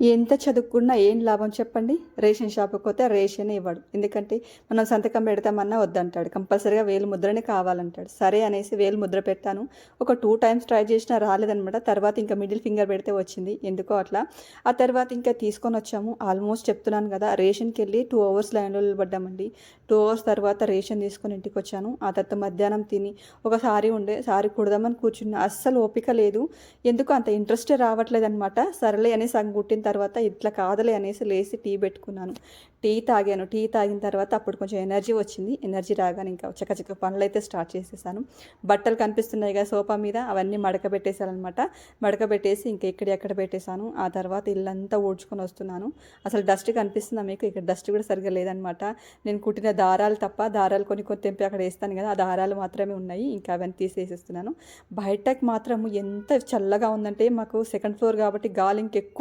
ఎంత చదువుకున్నా ఏం లాభం చెప్పండి? రేషన్ షాప్కి పోతే రేషన్ ఇవ్వడు. ఎందుకంటే మనం సంతకం పెడతామన్నా వద్దంటాడు. కంపల్సరీగా వేలు ముద్రనే కావాలంటాడు. సరే అనేసి వేలు ముద్ర పెట్టాను. ఒక టూ టైమ్స్ ట్రై చేసినా రాలేదనమాట తర్వాత ఇంకా మిడిల్ ఫింగర్ పెడితే వచ్చింది. ఎందుకో అట్లా. ఆ తర్వాత ఇంకా తీసుకొని వచ్చాము. ఆల్మోస్ట్ చెప్తున్నాను కదా రేషన్కి వెళ్ళి టూ అవర్స్ లైన్లో నిలబడ్డామండి. టూ అవర్స్ తర్వాత రేషన్ తీసుకొని ఇంటికి వచ్చాను. ఆ తర్వాత మధ్యాహ్నం తిని ఒక సారీ ఉండే సారీ కుడదామని కూర్చున్నా. అస్సలు ఓపిక లేదు. ఎందుకు అంత ఇంట్రెస్ట్ రావట్లేదు అనమాట సరలే అనేసి సగం తర్వాత ఇట్లా కాదలే అనేసి లేచి టీ పెట్టుకున్నాను. టీ తాగాను. టీ తాగిన తర్వాత అప్పుడు కొంచెం ఎనర్జీ వచ్చింది. ఎనర్జీ రాగానే ఇంకా చక్కచక్క పనులు అయితే స్టార్ట్ చేసేసాను. బట్టలు కనిపిస్తున్నాయి కదా సోఫా మీద అవన్నీ మడక పెట్టేశానమాట మడక పెట్టేసి ఇంకా ఇక్కడ ఎక్కడ పెట్టేశాను. ఆ తర్వాత ఇల్లంతా ఊడ్చుకొని వస్తున్నాను. అసలు డస్ట్ కనిపిస్తుందా మీకు? ఇక్కడ డస్ట్ కూడా సరిగ్గా లేదనమాట నేను కుట్టిన దారాలు తప్ప దారాలు కొన్ని కొన్ని తెంపి అక్కడ వేస్తాను కదా ఆ దారాలు మాత్రమే ఉన్నాయి. ఇంకా అవన్నీ తీసేసేస్తున్నాను. బయటకు మాత్రం ఎంత చల్లగా ఉందంటే మాకు సెకండ్ ఫ్లోర్ కాబట్టి గాలి ఇంకెక్కువ